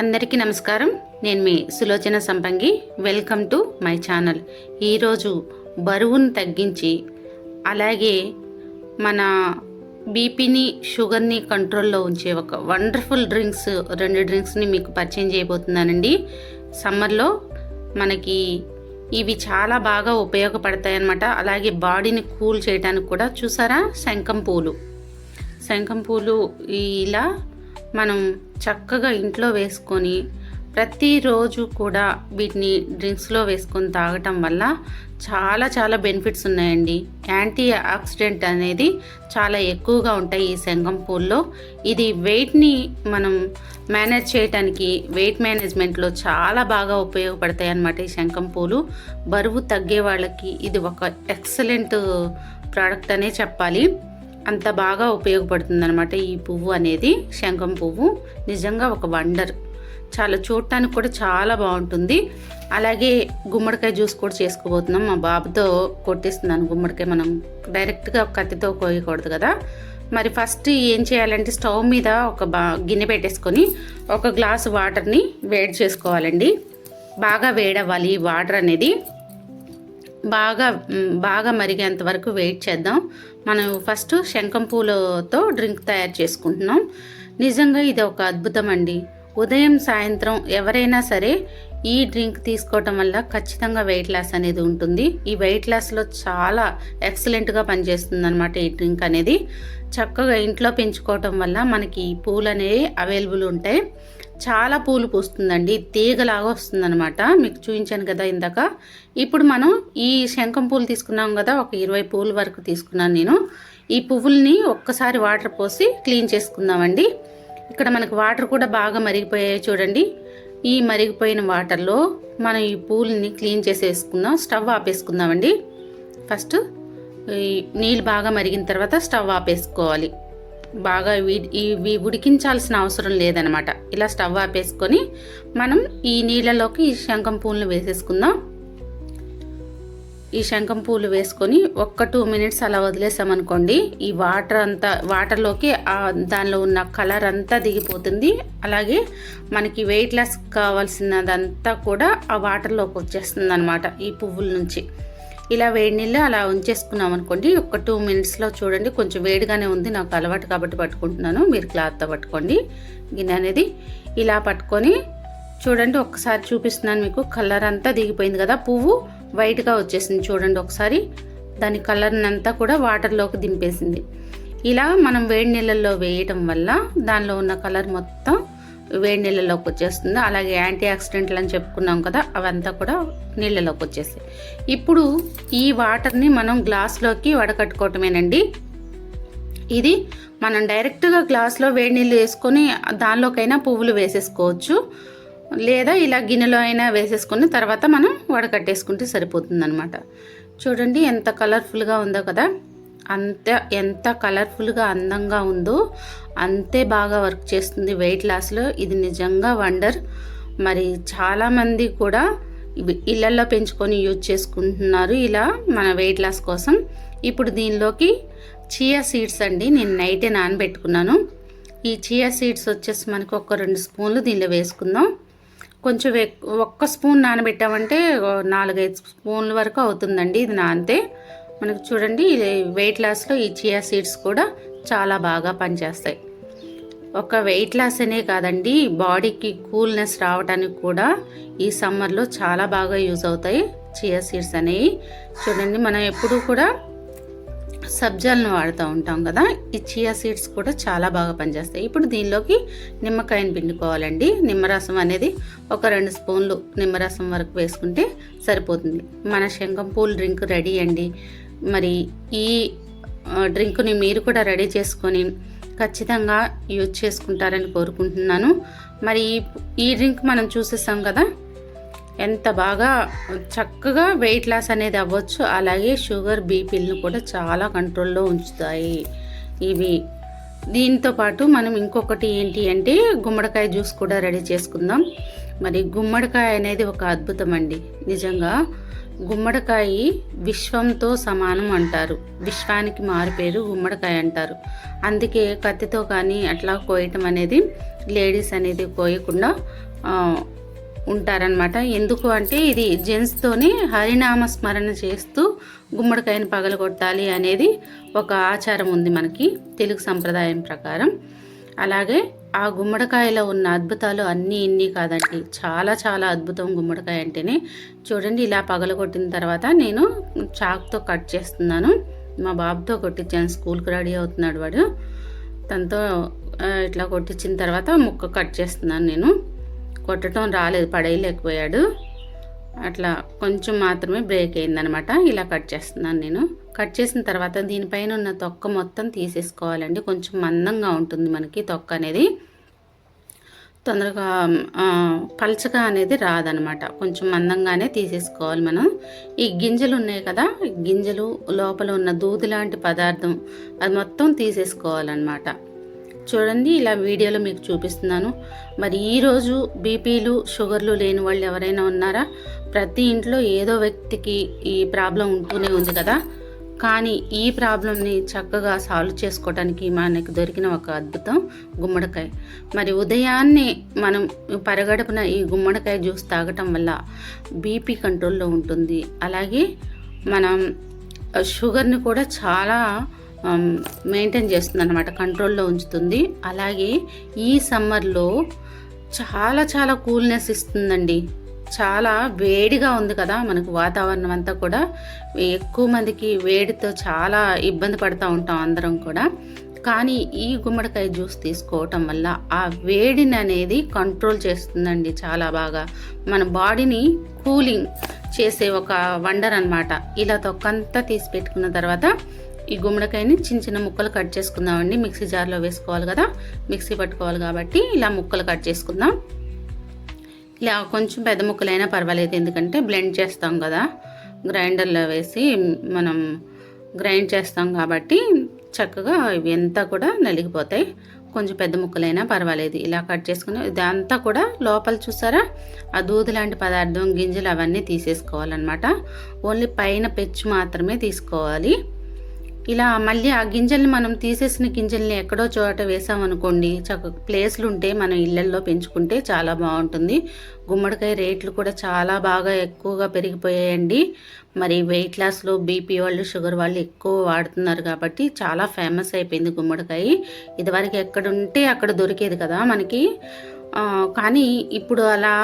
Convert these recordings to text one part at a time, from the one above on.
అందరికీ నమస్కారం. నేను మీ Sulochana Sampangi. Welcome to my channel. ఈరోజు బరువును తగ్గించి అలాగే మన బీపీని షుగర్ని కంట్రోల్లో ఉంచే ఒక వండర్ఫుల్ డ్రింక్స్ రెండు డ్రింక్స్ని మీకు పరిచయం చేయబోతున్నానండి. సమ్మర్లో మనకి ఇవి చాలా బాగా ఉపయోగపడతాయి అన్నమాట అలాగే బాడీని కూల్ చేయడానికి కూడా చూసారా? శంఖం పూలు. శంఖం పూలు ఇలా మనం చక్కగా ఇంట్లో వేసుకొని ప్రతిరోజు కూడా వీటిని డ్రింక్స్లో వేసుకొని తాగటం వల్ల చాలా చాలా బెనిఫిట్స్ ఉన్నాయండి. యాంటీ ఆక్సిడెంట్ అనేది చాలా ఎక్కువగా ఉంటాయి ఈ శంఖం పూల్లో. ఇది వెయిట్ని మనం మేనేజ్ చేయడానికి వెయిట్ మేనేజ్మెంట్లో చాలా బాగా ఉపయోగపడతాయి అన్నమాట ఈ శంఖం పూలు. బరువు తగ్గే వాళ్ళకి ఇది ఒక ఎక్సలెంట్ ప్రోడక్ట్ అనే చెప్పాలి. అంత బాగా ఉపయోగపడుతుంది అనమాట ఈ పువ్వు అనేది శంఖం పువ్వు. నిజంగా ఒక వండర్. చాలా చూడటానికి కూడా చాలా బాగుంటుంది. అలాగే గుమ్మడికాయ జ్యూస్ కూడా చేసుకోబోతున్నాం. మా బాబుతో కొట్టిస్తున్నాను గుమ్మడికాయ మనం డైరెక్ట్గా కత్తితో కోయకూడదు కదా. మరి ఫస్ట్ ఏం చేయాలంటే స్టవ్ మీద ఒక బా గిన్నె పెట్టేసుకొని ఒక గ్లాసు వాటర్ని వేడి చేసుకోవాలండి. బాగా వేడవ్వాలి ఈ వాటర్ అనేది. బాగా బాగా మరిగేంత వరకు వెయిట్ చేద్దాం. మనం ఫస్ట్ శంఖం పూలతో డ్రింక్ తయారు చేసుకుంటున్నాం. నిజంగా ఇది ఒక అద్భుతం అండి. ఉదయం సాయంత్రం ఎవరైనా సరే ఈ డ్రింక్ తీసుకోవటం వల్ల ఖచ్చితంగా వెయిట్ లాస్ అనేది ఉంటుంది. ఈ వెయిట్ లాస్లో చాలా ఎక్సలెంట్గా పనిచేస్తుంది అనమాట ఈ డ్రింక్ అనేది. చక్కగా ఇంట్లో పెంచుకోవటం వల్ల మనకి పూలు అనేవి అవైలబుల్ ఉంటాయి. చాలా పూలు పూస్తుందండి. తీగలాగా వస్తుందనమాట మీకు చూపించాను కదా ఇందాక. ఇప్పుడు మనం ఈ శంఖం పూలు తీసుకున్నాం కదా ఒక ఇరవై పూల వరకు తీసుకున్నాను నేను. ఈ పువ్వుల్ని ఒక్కసారి వాటర్ పోసి క్లీన్ చేసుకుందామండి. ఇక్కడ మనకు వాటర్ కూడా బాగా మరిగిపోయాయి చూడండి. ఈ మరిగిపోయిన వాటర్లో మనం ఈ పూలని క్లీన్ చేసేసుకుందాం. స్టవ్ ఆపేసుకుందామండి. ఫస్ట్ ఈ నీళ్ళు బాగా మరిగిన తర్వాత స్టవ్ ఆపేసుకోవాలి. బాగా వీ- ఇవి ఉడికించాల్సిన అవసరం లేదనమాట. ఇలా స్టవ్ ఆపేసుకొని మనం ఈ నీళ్ళలోకి ఈ శంఖం పూలను వేసేసుకుందాం. ఈ శంఖం పూలు వేసుకొని ఒక్క టూ మినిట్స్ అలా వదిలేసామనుకోండి ఈ వాటర్ అంతా వాటర్లోకి దానిలో ఉన్న కలర్ అంతా దిగిపోతుంది. అలాగే మనకి వెయిట్ లాస్ కావాల్సినదంతా కూడా ఆ వాటర్లోకి వచ్చేస్తుంది అనమాట ఈ పువ్వుల నుంచి. ఇలా వేడి నీళ్ళు అలా ఉంచేసుకున్నాం అనుకోండి ఒక టూ మినిట్స్లో చూడండి కొంచెం వేడిగానే ఉంది నాకు అలవాటు కాబట్టి పట్టుకుంటున్నాను మీరు క్లాత్తో పట్టుకోండి. గిన్నె అనేది ఇలా పట్టుకొని చూడండి ఒకసారి చూపిస్తున్నాను మీకు కలర్ అంతా దిగిపోయింది కదా పువ్వు వైట్గా వచ్చేసింది చూడండి ఒకసారి. దాని కలర్ అంతా కూడా వాటర్లోకి దింపేసింది. ఇలా మనం వేడి నీళ్ళల్లో వేయటం వల్ల దానిలో ఉన్న కలర్ మొత్తం వేడి నీళ్ళలోకి వచ్చేస్తుంది. అలాగే యాంటీ ఆక్సిడెంట్లు అని చెప్పుకున్నాం కదా అవంతా కూడా నీళ్ళలోకి వచ్చేస్తాయి. ఇప్పుడు ఈ వాటర్ని మనం గ్లాస్లోకి వడకట్టుకోవటమేనండి. ఇది మనం డైరెక్ట్గా గ్లాస్లో వేడి నీళ్ళు వేసుకొని దానిలోకైనా పువ్వులు వేసేసుకోవచ్చు. లేదా ఇలా గిన్నెలో అయినా వేసేసుకొని తర్వాత మనం వడకట్టేసుకుంటే సరిపోతుంది అనమాట చూడండి ఎంత కలర్ఫుల్గా ఉందో కదా. అంత ఎంత కలర్ఫుల్గా అందంగా ఉందో అంతే బాగా వర్క్ చేస్తుంది వెయిట్ లాస్లో ఇది నిజంగా వండర్ మరి చాలామంది కూడా ఇవి ఇళ్ళల్లో పెంచుకొని యూజ్ చేసుకుంటున్నారు ఇలా మన వెయిట్ లాస్ కోసం. ఇప్పుడు దీనిలోకి చియా సీడ్స్ అండి నేను నైటే నానబెట్టుకున్నాను. ఈ చియా సీడ్స్ వచ్చేసి మనకు ఒక రెండు స్పూన్లు దీనిలో వేసుకుందాం. కొంచెం ఒక్క స్పూన్ నానబెట్టామంటే నాలుగైదు స్పూన్ల వరకు అవుతుందండి ఇది నానితే. మనకు చూడండి వెయిట్ లాస్లో ఈ చియా సీడ్స్ కూడా చాలా బాగా పనిచేస్తాయి. ఒక వెయిట్ లాస్ అనే కాదండి బాడీకి కూల్నెస్ రావడానికి కూడా ఈ సమ్మర్లో చాలా బాగా యూజ్ అవుతాయి చియా సీడ్స్ అనేవి. చూడండి మనం ఎప్పుడూ కూడా సబ్జాలను వాడుతూ ఉంటాం కదా ఈ చియా సీడ్స్ కూడా చాలా బాగా పనిచేస్తాయి. ఇప్పుడు దీనిలోకి నిమ్మకాయను పిండుకోవాలండి. నిమ్మరసం అనేది ఒక రెండు స్పూన్లు నిమ్మరసం వరకు వేసుకుంటే సరిపోతుంది. మన శంఖం పూల్ డ్రింక్ రెడీ అండి. మరి ఈ డ్రింక్ని మీరు కూడా రెడీ చేసుకొని ఖచ్చితంగా యూజ్ చేసుకుంటారని కోరుకుంటున్నాను. మరి ఈ- ఈ డ్రింక్ మనం చూసేసాం కదా ఎంత బాగా చక్కగా వెయిట్ లాస్ అనేది అవ్వచ్చు. అలాగే షుగర్ బీపీలను కూడా చాలా కంట్రోల్లో ఉంచుతాయి ఇవి. దీంతో పాటు మనం ఇంకొకటి ఏంటి అంటే గుమ్మడికాయ జ్యూస్ కూడా రెడీ చేసుకుందాం. మరి గుమ్మడికాయ అనేది ఒక అద్భుతం అండి. నిజంగా గుమ్మడికాయ విశ్వంతో సమానం అంటారు. విశ్వానికి మారిపేరు గుమ్మడికాయ అంటారు. అందుకే కత్తితో కానీ అట్లా కోయటం అనేది లేడీస్ అనేది కోయకుండా ఉంటారనమాట ఎందుకు అంటే ఇది జెంట్స్తోని హరినామ స్మరణ చేస్తూ గుమ్మడికాయని పగలగొట్టాలి అనేది ఒక ఆచారం ఉంది మనకి తెలుగు సంప్రదాయం ప్రకారం. అలాగే ఆ గుమ్మడికాయలో ఉన్న అద్భుతాలు అన్నీ ఇన్ని కాదండి. చాలా చాలా అద్భుతం గుమ్మడికాయ అంటేనే. చూడండి ఇలా పగలగొట్టిన తర్వాత నేను చాక్తో కట్ చేస్తున్నాను. మా బాబుతో కొట్టించాను. స్కూల్కి రెడీ అవుతున్నాడు వాడు. తనతో ఇట్లా కొట్టించిన తర్వాత ముక్క కట్ చేస్తున్నాను నేను. కొట్టడం రాలేదు పడేయలేకపోయాడు. అట్లా కొంచెం మాత్రమే బ్రేక్ అయిందనమాట. ఇలా కట్ చేస్తున్నాను నేను. కట్ చేసిన తర్వాత దీనిపైన ఉన్న తొక్క మొత్తం తీసేసుకోవాలండి. కొంచెం మందంగా ఉంటుంది మనకి తొక్క అనేది. తొందరగా పలచగా అనేది రాదనమాట. కొంచెం మందంగానే తీసేసుకోవాలి మనం. ఈ గింజలు ఉన్నాయి కదా గింజలు లోపల ఉన్న దూది లాంటి పదార్థం అది మొత్తం తీసేసుకోవాలన్నమాట. చూడండి ఇలా వీడియోలో మీకు చూపిస్తున్నాను. మరి ఈరోజు బీపీలు షుగర్లు లేని వాళ్ళు ఎవరైనా ఉన్నారా? ప్రతి ఇంట్లో ఏదో వ్యక్తికి ఈ ప్రాబ్లం ఉంటూనే ఉంది కదా. కానీ ఈ ప్రాబ్లంని చక్కగా సాల్వ్ చేసుకోవడానికి మనకు దొరికిన ఒక అద్భుతం గుమ్మడికాయ. మరి ఉదయాన్నే మనం పరగడుపున ఈ గుమ్మడికాయ జ్యూస్ తాగటం వల్ల బీపీ కంట్రోల్లో ఉంటుంది. అలాగే మనం షుగర్ని కూడా చాలా మెయింటైన్ చేస్తుంది అనమాట కంట్రోల్లో ఉంచుతుంది. అలాగే ఈ సమ్మర్లో చాలా చాలా కూల్నెస్ ఇస్తుందండి. చాలా వేడిగా ఉంది కదా మనకు వాతావరణం అంతా కూడా. ఎక్కువ మందికి వేడితో చాలా ఇబ్బంది పడుతూ ఉంటాం అందరం కూడా. కానీ ఈ గుమ్మడికాయ జ్యూస్ తీసుకోవటం వల్ల ఆ వేడిని అనేది కంట్రోల్ చేస్తుందండి చాలా బాగా. మన బాడీని కూలింగ్ చేసే ఒక వండర్ అన్నమాట. ఇలా తొక్కంతా తీసి పెట్టుకున్న తర్వాత ఈ గుమ్మడికాయని చిన్న చిన్న ముక్కలు కట్ చేసుకుందామండి. మిక్సీ జార్లో వేసుకోవాలి కదా. మిక్సీ పట్టుకోవాలి కాబట్టి ఇలా ముక్కలు కట్ చేసుకుందాం. ఇలా కొంచెం పెద్ద ముక్కలైనా పర్వాలేదు. ఎందుకంటే బ్లెండ్ చేస్తాం కదా. గ్రైండర్లో వేసి మనం గ్రైండ్ చేస్తాం కాబట్టి చక్కగా ఇవి అంతా కూడా నలిగిపోతాయి. కొంచెం పెద్ద ముక్కలైనా పర్వాలేదు. ఇలా కట్ చేసుకుని ఇదంతా కూడా లోపల చూసారా? ఆ దూది లాంటి పదార్థం గింజలు అవన్నీ తీసేసుకోవాలన్నమాట. ఓన్లీ పైన పెచ్చు మాత్రమే తీసుకోవాలి. ఇలా మళ్ళీ ఆ గింజల్ని మనం తీసేసిన గింజల్ని ఎక్కడో చోట వేసామనుకోండి చక్క ప్లేస్లు ఉంటే మనం ఇళ్ళల్లో పెంచుకుంటే చాలా బాగుంటుంది. గుమ్మడికాయ రేట్లు కూడా చాలా బాగా ఎక్కువగా పెరిగిపోయాయండి. మరి వెయిట్ లాస్లో బీపీ వాళ్ళు షుగర్ వాళ్ళు ఎక్కువ వాడుతున్నారు కాబట్టి చాలా ఫేమస్ అయిపోయింది గుమ్మడికాయ. ఇదివరకు ఎక్కడ ఉంటే అక్కడ దొరికేది కదా మనకి. కానీ ఇప్పుడు అలా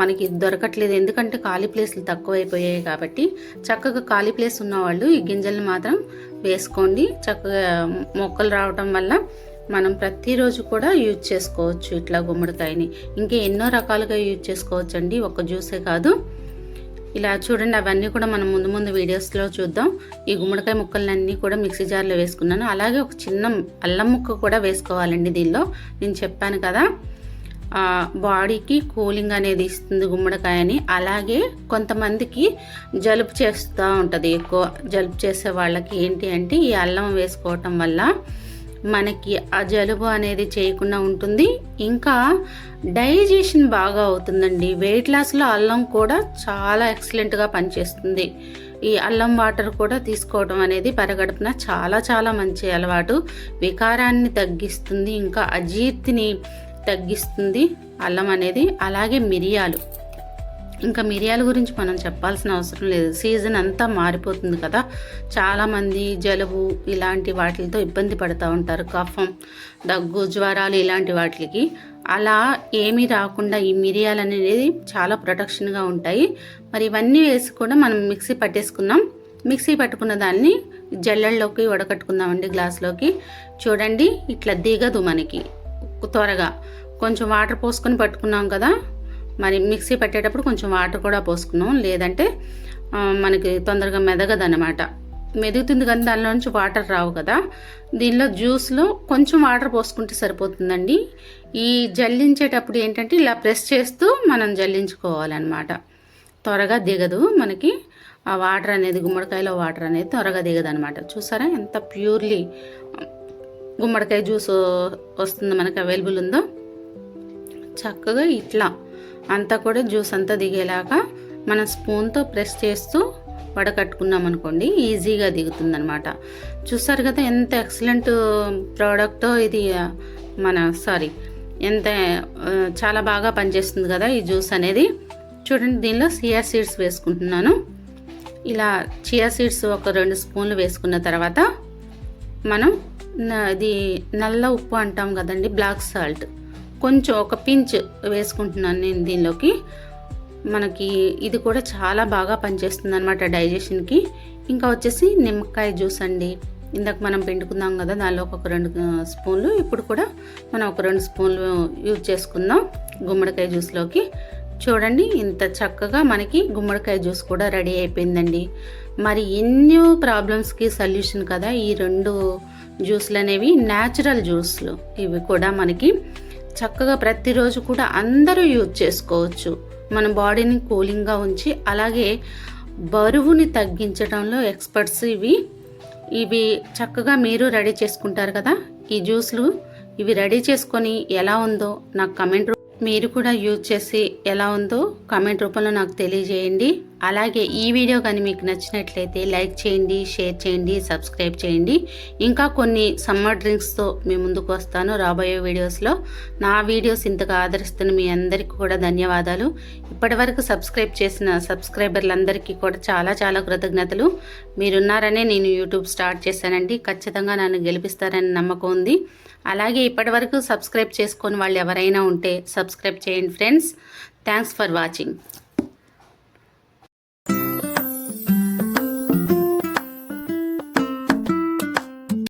మనకి దొరకట్లేదు. ఎందుకంటే ఖాళీ ప్లేస్లు తక్కువైపోయాయి కాబట్టి చక్కగా ఖాళీ ప్లేస్ ఉన్నవాళ్ళు ఈ గింజల్ని మాత్రం వేసుకోండి. చక్కగా మొక్కలు రావటం వల్ల మనం ప్రతిరోజు కూడా యూజ్ చేసుకోవచ్చు ఇట్లా గుమ్మడికాయని. ఇంకా ఎన్నో రకాలుగా యూజ్ చేసుకోవచ్చు అండి ఒక జ్యూసే కాదు. ఇలా చూడండి అవన్నీ కూడా మనం ముందు ముందు వీడియోస్లో చూద్దాం. ఈ గుమ్మడికాయ ముక్కలన్నీ కూడా మిక్సీ జార్లో వేసుకున్నాను. అలాగే ఒక చిన్న అల్లం ముక్క కూడా వేసుకోవాలండి దీనిలో. నేను చెప్పాను కదా. బాడీకి కూలింగ్ అనేది ఇస్తుంది గుమ్మడికాయని. అలాగే కొంతమందికి జలుబు చేస్తూ ఉంటుంది ఎక్కువ. జలుబు చేసే వాళ్ళకి ఏంటి అంటే ఈ అల్లం వేసుకోవటం వల్ల మనకి ఆ జలుబు అనేది చేయకుండా ఉంటుంది. ఇంకా డైజెషన్ బాగా అవుతుందండి. వెయిట్ లాస్లో అల్లం కూడా చాలా ఎక్సలెంట్గా పనిచేస్తుంది. ఈ అల్లం వాటర్ కూడా తీసుకోవడం అనేది పరగడుపున చాలా చాలా మంచి అలవాటు. వికారాన్ని తగ్గిస్తుంది. ఇంకా అజీర్తిని తగ్గిస్తుంది అల్లం అనేది అలాగే మిరియాలు. ఇంకా మిరియాల గురించి మనం చెప్పాల్సిన అవసరం లేదు. సీజన్ అంతా మారిపోతుంది కదా. చాలామంది జలుబు ఇలాంటి వాటితో ఇబ్బంది పడుతూ ఉంటారు. కఫం దగ్గు జ్వరాలు ఇలాంటి వాటికి. అలా ఏమీ రాకుండా ఈ మిరియాలు అనేది చాలా ప్రొటెక్షన్గా ఉంటాయి. మరి ఇవన్నీ వేసి కూడా మనం మిక్సీ పట్టేసుకున్నాం. మిక్సీ పట్టుకున్న దాన్ని జల్లెల్లోకి వడకట్టుకుందామండి గ్లాస్లోకి. చూడండి ఇట్లా దిగదు మనకి. త్వరగా. కొంచెం వాటర్ పోసుకొని పట్టుకున్నాం కదా మరి మిక్సీ పెట్టేటప్పుడు కొంచెం వాటర్ కూడా పోసుకున్నాం. లేదంటే మనకి తొందరగా మెదగదన్నమాట. మెదుగుతుంది కానీ దానిలో నుంచి వాటర్ రావు కదా. దీనిలో జ్యూస్లో కొంచెం వాటర్ పోసుకుంటే సరిపోతుందండి. ఈ జల్లించేటప్పుడు ఏంటంటే ఇలా ప్రెస్ చేస్తూ మనం జల్లించుకోవాలన్నమాట. త్వరగా దిగదు మనకి. ఆ వాటర్ అనేది గుమ్మడికాయలో వాటర్ అనేది త్వరగా దిగదు అనమాట చూసారా? ఎంత ప్యూర్లీ గుమ్మడికాయ జ్యూస్ వస్తుంది మనకి అవైలబుల్ ఉందో చక్కగా ఇట్లా అంతా కూడా జ్యూస్ అంతా దిగేలాగా మనం స్పూన్తో ప్రెస్ చేస్తూ వడకట్టుకున్నాం అనుకోండి ఈజీగా దిగుతుంది అనమాట చూసారు కదా ఎంత ఎక్సలెంట్ ప్రోడక్ట్ ఇది మన సారీ ఎంత చాలా బాగా పనిచేస్తుంది కదా ఈ జ్యూస్ అనేది. చూడండి దీనిలో సియా సీడ్స్ వేసుకుంటున్నాను. ఇలా చియా సీడ్స్ ఒక రెండు స్పూన్లు వేసుకున్న తర్వాత మనం ఇది నల్ల ఉప్పు అంటాం కదండి బ్లాక్ సాల్ట్. కొంచెం ఒక పించ్ వేసుకుంటున్నాను నేను దీనిలోకి. మనకి ఇది కూడా చాలా బాగా పనిచేస్తుంది అనమాట డైజెషన్కి. ఇంకా వచ్చేసి నిమ్మకాయ జ్యూస్ అండి. ఇందాక మనం పిండుకుందాం కదా దానిలో ఒక రెండు స్పూన్లు. ఇప్పుడు కూడా మనం ఒక రెండు స్పూన్లు యూజ్ చేసుకుందాం గుమ్మడికాయ జ్యూస్లోకి. చూడండి ఇంత చక్కగా మనకి గుమ్మడికాయ జ్యూస్ కూడా రెడీ అయిపోయిందండి. మరి ఎన్నో ప్రాబ్లమ్స్కి సొల్యూషన్ కదా ఈ రెండు జ్యూస్లు అనేవి న్యాచురల్ జ్యూస్లు. ఇవి కూడా మనకి చక్కగా ప్రతిరోజు కూడా అందరూ యూజ్ చేసుకోవచ్చు. మన బాడీని కూలింగ్గా ఉంచి అలాగే బరువుని తగ్గించడంలో ఎక్స్పర్ట్స్ ఇవి. ఇవి చక్కగా మీరు రెడీ చేసుకుంటారు కదా? ఈ జ్యూస్లు ఇవి రెడీ చేసుకొని ఎలా ఉందో నాకు కమెంట్ మీరు కూడా యూజ్ చేసి ఎలా ఉందో కామెంట్ రూపంలో నాకు తెలియజేయండి. అలాగే ఈ వీడియో కానీ మీకు నచ్చినట్లయితే లైక్ చేయండి షేర్ చేయండి సబ్స్క్రైబ్ చేయండి. ఇంకా కొన్ని సమ్మర్ డ్రింక్స్తో మీ ముందుకు వస్తాను రాబోయే వీడియోస్లో. నా వీడియోస్ ఇంతగా ఆదరిస్తున్న మీ అందరికీ కూడా ధన్యవాదాలు. ఇప్పటివరకు సబ్స్క్రైబ్ చేసిన సబ్స్క్రైబర్లందరికీ కూడా చాలా చాలా కృతజ్ఞతలు. మీరున్నారనే నేను యూట్యూబ్ స్టార్ట్ చేశానండి. ఖచ్చితంగా నన్ను గెలిపిస్తారని నమ్మకం ఉంది. అలాగే ఇప్పటివరకు సబ్స్క్రైబ్ చేసుకొని వాళ్ళు ఎవరైనా ఉంటే సబ్స్క్రైబ్ చేయండి ఫ్రెండ్స్. Thanks for watching.